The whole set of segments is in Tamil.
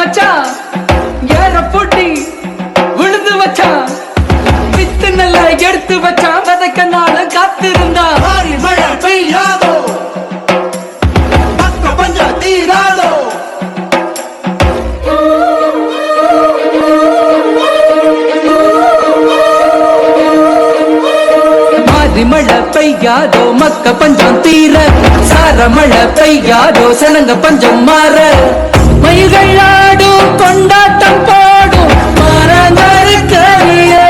வச்சான் ஏற பூட்டி உழுது வச்சான் வித்து நல்லா எடுத்து வச்சான் விதைக்க நாளும் காத்திருந்தான் மாறி மழை பெய்யாதோ? மழை பெய்யாதோ மக்க பஞ்சம் தீர. சார மழை பெய்யாதோ சனங்க பஞ்சம் மாற. மயில்கள் ஆடும் கொண்டாட்டம் போடும் மாறாங்கருக்கறியே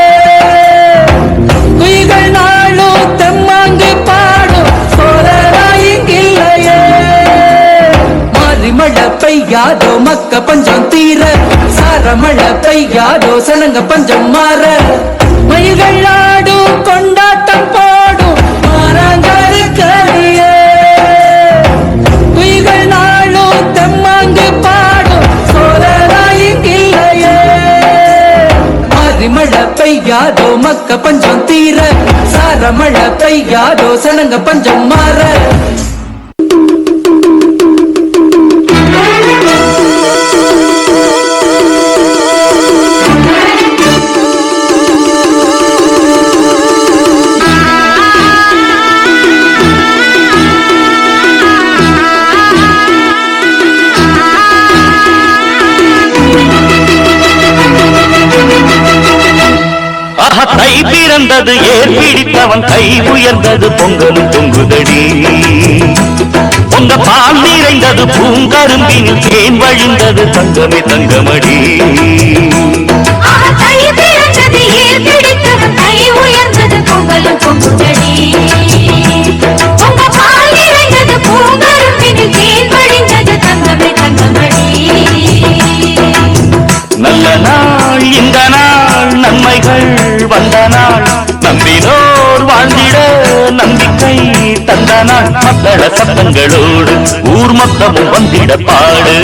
குயில்கள் நாளும் தெம்மாங்கு பாடும் சோழராயிங்கில்லையே மாறி பெய்யாதோ மக்க பஞ்சம் தீர சாரமழ பெய்யாதோ சனங்க பஞ்சம் மாற. மயில்கள் ஆடும் கொண்டாட்டம் பெய்யாதோ மக்க பஞ்சம் தீர சார மழை பெய்யாதோ சனங்க பஞ்சம் மாற. பிறந்தது ஏர் பிடித்தவன் கை உயர்ந்தது பொங்கலும் பொங்குதடி பொங்க பால் நிறைந்தது பூங்கரும்பினில் தேன் வழிந்தது தங்கமே தங்கமடி ஆஹா, தை பிறந்தது, ஏர் பிடித்தவன் கை உயர்ந்தது, பொங்கலும் பொங்குதடி. பொங்க பால் நிறைந்தது, பூங்கரும்பினில் தேன் வழிந்தது, தங்கமே தங்கமடி. நல்ல நாள் இந்த நாள் நன்மைகள் வந்த நாள். நம்பினோர் வாழ்ந்திட நம்பிக்கை தந்த நாள். மங்கள சத்தங்களோடு ஊர் மொத்தமும் வந்திட பாடு.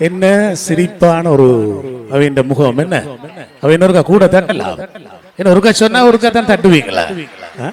என்ன சிரிப்பான ஒரு அவன் முகம் என்ன? அவன் ஒருக்கா கூட தட்டலாம். என்ன ஒருக்கா சொன்னா ஒருக்கா தான் தட்டுவீங்களா? ஆ?